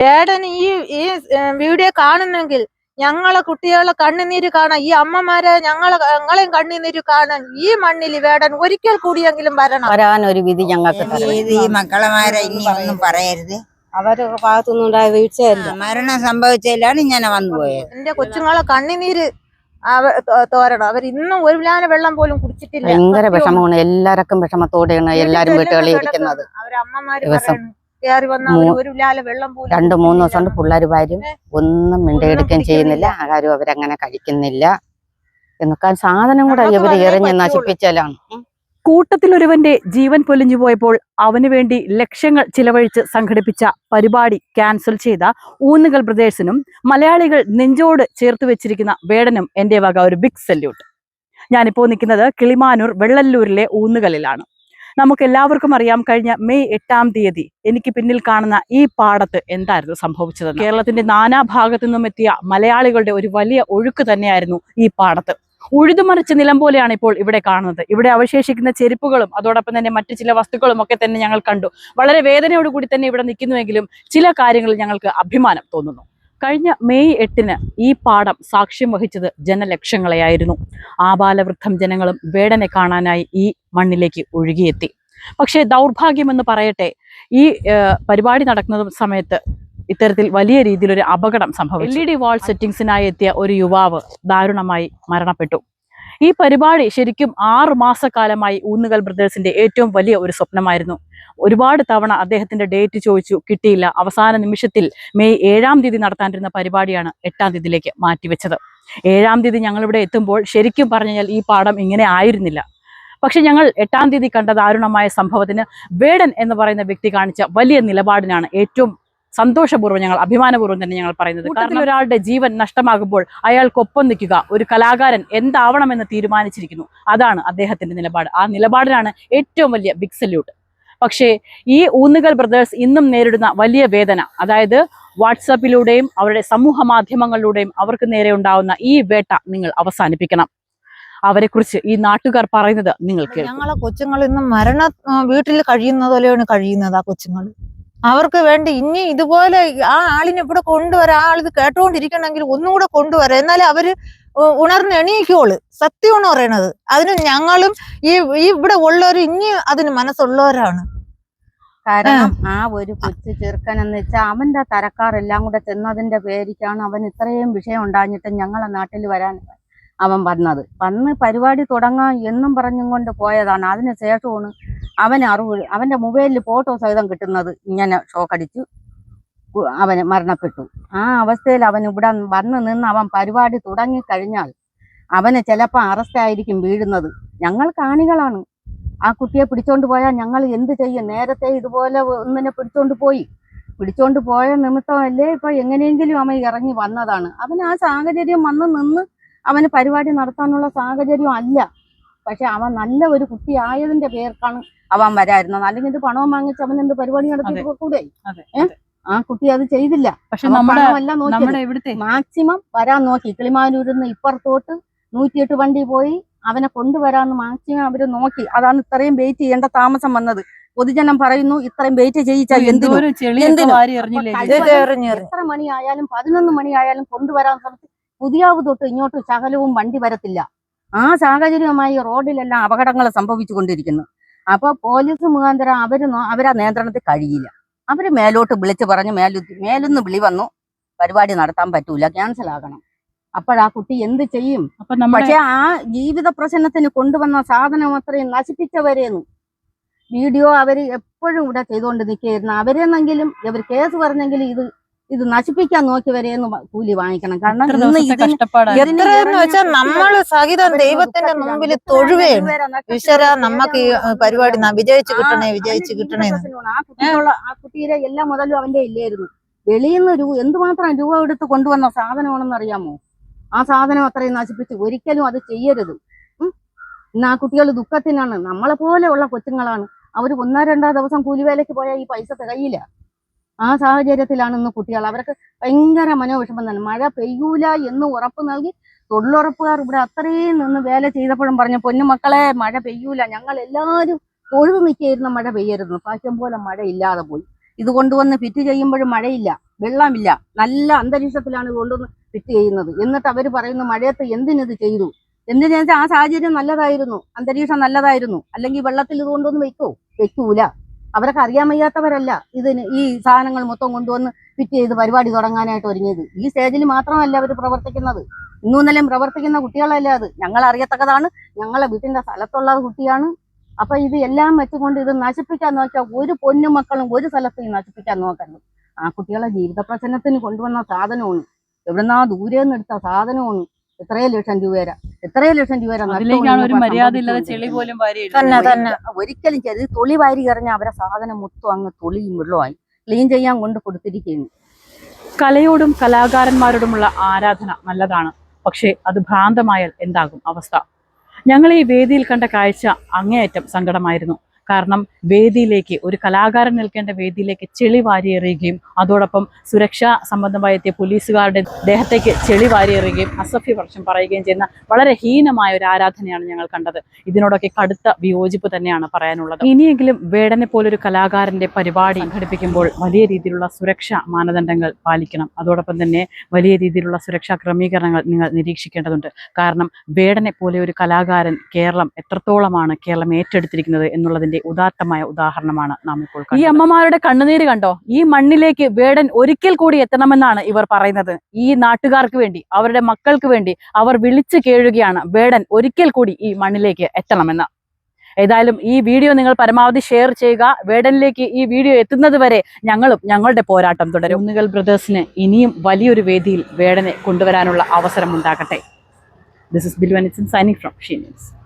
ഏടൻ ഈ ഈ വീഡിയോ കാണുന്നെങ്കിൽ ഞങ്ങളെ കുട്ടികളെ കണ്ണുനീര് കാണാൻ ഈ അമ്മമാരെ ഞങ്ങളെ ഞങ്ങളെയും കണ്ണുനീര് കാണാൻ ഈ മണ്ണിൽ വേടൻ ഒരിക്കൽ കൂടിയെങ്കിലും വരണം. വരാൻ ഒരു വിധി ഞങ്ങൾക്ക് ഈ മക്കളമാരെ ഇനി ഒന്നും പറയരുത്. അവരുടെ ഭാഗത്തുനിന്നും ഉണ്ടായ വീഴ്ചയല്ല മരണം സംഭവിച്ചതിലാണ് ഇങ്ങനെ വന്നു പോയത്. എന്റെ കൊച്ചുങ്ങളെ കണ്ണുനീര് തോരണം. അവർ ഇന്നും ഒരു വിലാന വെള്ളം പോലും കുടിച്ചിട്ടില്ല. ഭയങ്കര. വിഷമമാണ്. എല്ലാവർക്കും വിഷമത്തോടെയാണ് എല്ലാരും വീട്ടുകളിൽ ഇരിക്കുന്നത്. അവരെ കേറി വന്ന ഒരു ലാല വെള്ളം പോലും രണ്ട് മൂന്ന് ദിവസം കൊണ്ട് പിള്ളേർ വരും. ഒന്നും മിണ്ടിയെടുക്കുകയും ചെയ്യുന്നില്ല. ആഹാരം അവരങ്ങനെ കഴിക്കുന്നില്ല. എന്നൊക്കെ സാധനം കൂടെ ഇവർ എറിഞ്ഞ്. നശിപ്പിച്ചാലാണ്. കൂട്ടത്തിലൊരുവന്റെ ജീവൻ പൊലിഞ്ഞു പോയപ്പോൾ അവനു വേണ്ടി ലക്ഷങ്ങൾ ചിലവഴിച്ച് സംഘടിപ്പിച്ച പരിപാടി ക്യാൻസൽ ചെയ്ത ഊന്നുകൽ ബ്രദേഴ്സിനും മലയാളികൾ നെഞ്ചോട് ചേർത്ത് വെച്ചിരിക്കുന്ന വേടനും എന്റെ വക ഒരു ബിഗ് സല്യൂട്ട്. ഞാനിപ്പോൾ നിൽക്കുന്നത് കിളിമാനൂർ വെള്ളല്ലൂരിലെ ഊന്നുകലിലാണ് നമുക്ക് എല്ലാവർക്കും അറിയാം കഴിഞ്ഞ മെയ് എട്ടാം തീയതി എനിക്ക് പിന്നിൽ കാണുന്ന ഈ പാടത്ത് എന്തായിരുന്നു സംഭവിച്ചത് കേരളത്തിന്റെ നാനാഭാഗത്തു നിന്നും എത്തിയ മലയാളികളുടെ ഒരു വലിയ ഒഴുക്ക് തന്നെയായിരുന്നു ഈ പാടത്ത്. ഉഴുതുമറിച്ച നിലം പോലെയാണ് ഇപ്പോൾ ഇവിടെ കാണുന്നത്. ഇവിടെ അവശേഷിക്കുന്ന ചെരുപ്പുകളും അതോടൊപ്പം തന്നെ മറ്റു ചില വസ്തുക്കളും ഒക്കെ തന്നെ ഞങ്ങൾ കണ്ടു. വളരെ വേദനയോടുകൂടി തന്നെ ഇവിടെ നിൽക്കുന്നുവെങ്കിലും ചില കാര്യങ്ങളിൽ ഞങ്ങൾക്ക് അഭിമാനം തോന്നുന്നു. കഴിഞ്ഞ മെയ് എട്ടിന് ഈ പാഠം സാക്ഷ്യം വഹിച്ചത് ജനലക്ഷങ്ങളെയായിരുന്നു. ആബാലവൃദ്ധം ജനങ്ങളും വേടനെ കാണാനായി ഈ മണ്ണിലേക്ക് ഒഴുകിയെത്തി. പക്ഷേ ദൗർഭാഗ്യമെന്ന് പറയട്ടെ ഈ പരിപാടി നടക്കുന്ന സമയത്ത് ഇത്തരത്തിൽ വലിയ രീതിയിലൊരു അപകടം സംഭവിച്ചു. എൽ ഇ ഡി വാൾ സെറ്റിംഗ്സിനായി എത്തിയ ഒരു യുവാവ് ദാരുണമായി മരണപ്പെട്ടു. ഈ പരിപാടി ശരിക്കും ആറു മാസക്കാലമായി ഊന്നുകൽ ബ്രദേഴ്സിന്റെ ഏറ്റവും വലിയ ഒരു സ്വപ്നമായിരുന്നു. ഒരുപാട് തവണ അദ്ദേഹത്തിന്റെ ഡേറ്റ് ചോദിച്ചു കിട്ടിയില്ല. അവസാന നിമിഷത്തിൽ മെയ് ഏഴാം തീയതി നടത്താനിരുന്ന പരിപാടിയാണ് എട്ടാം തീയതിയിലേക്ക് മാറ്റിവെച്ചത്. ഏഴാം തീയതി ഞങ്ങളിവിടെ എത്തുമ്പോൾ ശരിക്കും പറഞ്ഞു കഴിഞ്ഞാൽ ഈ പാഠം ഇങ്ങനെ ആയിരുന്നില്ല. പക്ഷെ ഞങ്ങൾ എട്ടാം തീയതി കണ്ട ദാരുണമായ സംഭവത്തിന് വേടൻ എന്ന് പറയുന്ന വ്യക്തി കാണിച്ച വലിയ നിലപാടിനാണ് ഏറ്റവും സന്തോഷപൂർവം ഞങ്ങൾ അഭിമാനപൂർവം തന്നെ ഞങ്ങൾ പറയുന്നത്. കാരണം ഒരാളുടെ ജീവൻ നഷ്ടമാകുമ്പോൾ അയാൾക്കൊപ്പം നിൽക്കുക ഒരു കലാകാരൻ എന്താവണമെന്ന് തീരുമാനിച്ചിരിക്കുന്നു. അതാണ് അദ്ദേഹത്തിന്റെ നിലപാട്. ആ നിലപാടിനാണ് ഏറ്റവും വലിയ ബിഗ് സല്യൂട്ട് പക്ഷേ ഈ ഊന്നുകൽ ബ്രദേഴ്സ് ഇന്നും നേരിടുന്ന വലിയ വേദന അതായത് വാട്സാപ്പിലൂടെയും അവരുടെ സമൂഹ മാധ്യമങ്ങളിലൂടെയും അവർക്ക് നേരെ ഉണ്ടാവുന്ന ഈ വേട്ട നിങ്ങൾ അവസാനിപ്പിക്കണം. അവരെക്കുറിച്ച് ഈ നാട്ടുകാർ പറയുന്നത് നിങ്ങൾ ഞങ്ങളെ കൊച്ചുങ്ങൾ ഇന്ന് മരണ വീട്ടിൽ കഴിയുന്നതോലെയാണ് കഴിയുന്നത് ആ കൊച്ചുങ്ങൾ. അവർക്ക് വേണ്ടി ഇനി ഇതുപോലെ ആ ആളിനെ ഇവിടെ കൊണ്ടുവരാം ആ ആളിത് കേട്ടോണ്ടിരിക്കണമെങ്കിൽ ഒന്നുകൂടെ കൊണ്ടുവരാം. എന്നാലേ അവർ ഉണർന്ന് എണീക്കോൾ. സത്യമാണ് പറയണത്. അതിന് ഞങ്ങളും ഈ ഇവിടെ ഉള്ളവർ ഇനി അതിന് മനസ്സുള്ളവരാണ്. കാരണം ആ ഒരു കൊച്ചു ചെറുക്കൻ എന്ന് വെച്ചാൽ അവന്റെ തരക്കാരെല്ലാം കൂടെ ചെന്നതിന്റെ പേരിക്കാണ് അവൻ ഇത്രയും വിഷയം ഉണ്ടാഞ്ഞിട്ട് ഞങ്ങളെ നാട്ടിൽ വരാൻ അവൻ വന്നത്. വന്ന് പരിപാടി തുടങ്ങാം എന്നും പറഞ്ഞും കൊണ്ട് പോയതാണ്. അതിന് ശേഷമാണ് അവന് അറിവ് അവന്റെ മൊബൈലിൽ ഫോട്ടോ സഹിതം കിട്ടുന്നത് ഇങ്ങനെ ഷോക്കടിച്ചു അവന് മരണപ്പെട്ടു. ആ അവസ്ഥയിൽ അവൻ ഇവിടെ വന്ന് നിന്ന് അവൻ പരിപാടി തുടങ്ങി കഴിഞ്ഞാൽ അവന് ചിലപ്പോൾ അറസ്റ്റ് ആയിരിക്കും വീഴുന്നത്. ഞങ്ങൾ കാണികളാണ്. ആ കുട്ടിയെ പിടിച്ചോണ്ട് പോയാൽ ഞങ്ങൾ എന്ത് ചെയ്യും? നേരത്തെ ഇതുപോലെ ഒന്നിനെ പിടിച്ചോണ്ട് പോയി. പിടിച്ചോണ്ട് പോയ നിമിത്തമല്ലേ ഇപ്പൊ എങ്ങനെയെങ്കിലും അവൻ ഇറങ്ങി വന്നതാണ്. അവൻ ആ സാഹചര്യം വന്ന് നിന്ന് അവന് പരിപാടി നടത്താനുള്ള സാഹചര്യം അല്ല. പക്ഷെ അവൻ നല്ല ഒരു കുട്ടി ആയതിന്റെ പേർക്കാണ് അവൻ വരായിരുന്നത്. അല്ലെങ്കിൽ ഇത് പണവും വാങ്ങിച്ച് അവൻ എന്ത് പരിപാടി നടത്തി കൂടെ ആ കുട്ടി അത് ചെയ്തില്ല. പക്ഷെ നമ്മുടെ മാക്സിമം വരാൻ നോക്കി. കിളിമാനൂരിൽ നിന്ന് ഇപ്പുറത്തോട്ട് നൂറ്റിയെട്ട് വണ്ടി പോയി അവനെ കൊണ്ടുവരാന്ന് മാക്സിമം അവർ നോക്കി. അതാണ് ഇത്രയും വെയിറ്റ് ചെയ്യേണ്ട താമസം വന്നത്. പൊതുജനം പറയുന്നു ഇത്രയും വെയിറ്റ് ചെയ്യിച്ചാൽ എത്ര മണിയായാലും പതിനൊന്ന് മണിയായാലും കൊണ്ടുവരാൻ ശ്രമിച്ചു പുതിയാവ് തൊട്ട് ഇങ്ങോട്ട് ശകലവും വണ്ടി വരത്തില്ല. ആ സാഹചര്യമായി റോഡിലെല്ലാം അപകടങ്ങൾ സംഭവിച്ചു കൊണ്ടിരിക്കുന്നു അപ്പൊ പോലീസ് മുഖാന്തരം അവർ അവരാ നിയന്ത്രണത്തിൽ കഴിയില്ല. അവർ മേലോട്ട് വിളിച്ച് പറഞ്ഞു മേലു മേലൊന്ന് വിളി വന്നു. പരിപാടി നടത്താൻ പറ്റൂല ക്യാൻസൽ ആകണം. അപ്പോഴാ കുട്ടി എന്ത് ചെയ്യും? പക്ഷെ ആ ജീവിത പ്രശ്നത്തിന് കൊണ്ടുവന്ന സാധനം അത്രയും നശിപ്പിച്ചവരേന്നു. വീഡിയോ അവർ എപ്പോഴും ഇവിടെ ചെയ്തുകൊണ്ട് നിൽക്കുകയായിരുന്നു. അവരെന്നെങ്കിലും ഇവർ കേസ് പറഞ്ഞെങ്കിലും ഇത് ഇത് നശിപ്പിക്കാൻ എന്ന് കൂലി വാങ്ങിക്കണം. കാരണം എത്രയെന്ന് വെച്ചാൽ നമ്മൾ സഹിതം ദൈവത്തിന്റെ. മുമ്പിൽ തൊഴുവേ. തൊഴുകയാണ് ഈശ്വര നമുക്ക് ഈ പരിപാടി ന- കിട്ടണേ കിട്ടണേ വിജയിച്ച് പ്രശ്നമാണ്. ആ കുട്ടിയുടെ എല്ലാ മുതലും അവന്റെ ഇല്ലായിരുന്നു. വെളിയിൽ നിന്ന് രൂപ എന്തുമാത്രം രൂപ എടുത്ത് കൊണ്ടുവന്ന സാധനമാണെന്ന് അറിയാമോ? ആ സാധനം അത്രയും നശിപ്പിച്ച് ഒരിക്കലും അത് ചെയ്യരുത്. ഇന്ന് ആ കുട്ടികൾ ദുഃഖത്തിനാണ് നമ്മളെ പോലെയുള്ള കൊച്ചുങ്ങളാണ്. അവർ ഒന്നോ രണ്ടോ ദിവസം കൂലിവേലയ്ക്ക് പോയാൽ ഈ പൈസ തികയില്ല. ആ സാഹചര്യത്തിലാണ് ഇന്ന് കുട്ടികൾ. അവർക്ക് ഭയങ്കര മനോവിഷമം തന്നെ. മഴ പെയ്യൂല എന്ന് ഉറപ്പ് നൽകി തൊഴിലുറപ്പുകാർ ഇവിടെ അത്രയും നിന്ന് വേല ചെയ്തപ്പോഴും പറഞ്ഞു പൊന്നുമക്കളെ മഴ പെയ്യൂല. ഞങ്ങൾ എല്ലാവരും തൊഴുതു നിൽക്കായിരുന്ന മഴ പെയ്യരുന്നു പ്രാവശ്യം പോലെ മഴ ഇല്ലാതെ പോയി. ഇത് കൊണ്ടുവന്ന് ഫിറ്റ് ചെയ്യുമ്പോഴും മഴയില്ല വെള്ളമില്ല. നല്ല അന്തരീക്ഷത്തിലാണ് കൊണ്ടുവന്ന് ഫിറ്റ് ചെയ്യുന്നത്. എന്നിട്ട് അവർ പറയുന്നു മഴയത്ത് എന്തിനിത് ചെയ്തു? എന്തിനു? ആ സാഹചര്യം നല്ലതായിരുന്നു. അന്തരീക്ഷം നല്ലതായിരുന്നു. അല്ലെങ്കിൽ വെള്ളത്തിൽ ഇത് കൊണ്ടുവന്ന് വെക്കോ? വെക്കൂല. അവരൊക്കെ അറിയാൻ വയ്യാത്തവരല്ല. ഇതിന് ഈ സാധനങ്ങൾ മൊത്തം കൊണ്ടുവന്ന് ഫിറ്റ് ചെയ്ത് പരിപാടി തുടങ്ങാനായിട്ട് ഒരുങ്ങിയത്. ഈ സ്റ്റേജിൽ മാത്രമല്ല അവർ പ്രവർത്തിക്കുന്നത്. ഇന്നും ഇന്നലെയും പ്രവർത്തിക്കുന്ന കുട്ടികളല്ല അത്. ഞങ്ങൾ അറിയത്തക്കതാണ്. ഞങ്ങളെ വീട്ടിന്റെ സ്ഥലത്തുള്ള കുട്ടിയാണ്. അപ്പൊ ഇത് എല്ലാം വെച്ചുകൊണ്ട് ഇത് നശിപ്പിക്കാൻ നോക്കിയാൽ ഒരു പൊന്നുമക്കളും ഒരു സ്ഥലത്ത് നശിപ്പിക്കാൻ നോക്കരുത്. ആ കുട്ടികളെ ജീവിത പ്രശ്നത്തിന് കൊണ്ടുവന്ന സാധനമാണ്. എവിടുന്നാ ദൂരെ നിന്ന് എടുത്ത സാധനമാണ്. എത്രയോ ലക്ഷം രൂപ രൂപേര എത്രയോ ലക്ഷം രൂപ. തന്നെ ഒരിക്കലും ചെയ്ത് തൊളി വാരി എറിഞ്ഞ അവരെ സാധനം മൊത്തം അങ്ങ് തൊളിയും വെള്ളമായി ക്ലീൻ ചെയ്യാൻ കൊണ്ട് കൊടുത്തിരിക്കുന്നു. കലയോടും കലാകാരന്മാരോടുമുള്ള ആരാധന നല്ലതാണ്. പക്ഷേ അത് ഭ്രാന്തമായാൽ എന്താകും അവസ്ഥ? ഞങ്ങൾ ഈ വേദിയിൽ കണ്ട കാഴ്ച അങ്ങേയറ്റം സങ്കടമായിരുന്നു. കാരണം വേദിയിലേക്ക് ഒരു കലാകാരൻ നിൽക്കേണ്ട വേദിയിലേക്ക് ചെളി വാരിയെറിയുകയും അതോടൊപ്പം സുരക്ഷാ സംബന്ധമായി എത്തിയ പോലീസുകാരുടെ ദേഹത്തേക്ക് ചെളി വാരിയെറിയുകയും അസഭ്യ വർഷം പറയുകയും ചെയ്യുന്ന വളരെ ഹീനമായ ഒരു ആരാധനയാണ് ഞങ്ങൾ കണ്ടത്. ഇതിനോടൊക്കെ കടുത്ത വിയോജിപ്പ് തന്നെയാണ് പറയാനുള്ളത്. ഇനിയെങ്കിലും വേടനെ പോലൊരു കലാകാരന്റെ പരിപാടി സംഘടിപ്പിക്കുമ്പോൾ വലിയ രീതിയിലുള്ള സുരക്ഷാ മാനദണ്ഡങ്ങൾ പാലിക്കണം. അതോടൊപ്പം തന്നെ വലിയ രീതിയിലുള്ള സുരക്ഷാ ക്രമീകരണങ്ങൾ നിങ്ങൾ നിരീക്ഷിക്കേണ്ടതുണ്ട്. കാരണം വേടനെ പോലെ ഒരു കലാകാരൻ കേരളം എത്രത്തോളമാണ് കേരളം ഏറ്റെടുത്തിരിക്കുന്നത് എന്നുള്ളതിന്റെ ഉദാത്തമായ ഉദാഹരണമാണ് നാം ഇപ്പോൾ ഈ അമ്മമാരുടെ കണ്ണുനീര് കണ്ടോ? ഈ മണ്ണിലേക്ക് വേടൻ ഒരിക്കൽ കൂടി എത്തണമെന്നാണ് ഇവർ പറയുന്നത്. ഈ നാട്ടുകാർക്ക് വേണ്ടി അവരുടെ മക്കൾക്ക് വേണ്ടി അവർ വിളിച്ചു കേഴുകയാണ് വേടൻ ഒരിക്കൽ കൂടി ഈ മണ്ണിലേക്ക് എത്തണമെന്ന്. ഏതായാലും ഈ വീഡിയോ നിങ്ങൾ പരമാവധി ഷെയർ ചെയ്യുക. വേടനിലേക്ക് ഈ വീഡിയോ എത്തുന്നത് വരെ ഞങ്ങളും ഞങ്ങളുടെ പോരാട്ടം തുടരും. ഉന്നുകൾ ബ്രദേഴ്സിന് ഇനിയും വലിയൊരു വേദിയിൽ വേടനെ കൊണ്ടുവരാനുള്ള അവസരം ഉണ്ടാകട്ടെ ദിസ് ഇസ് ബിൽവനിസൻ സൈനിങ് ഫ്രം ഷീ ന്യൂസ്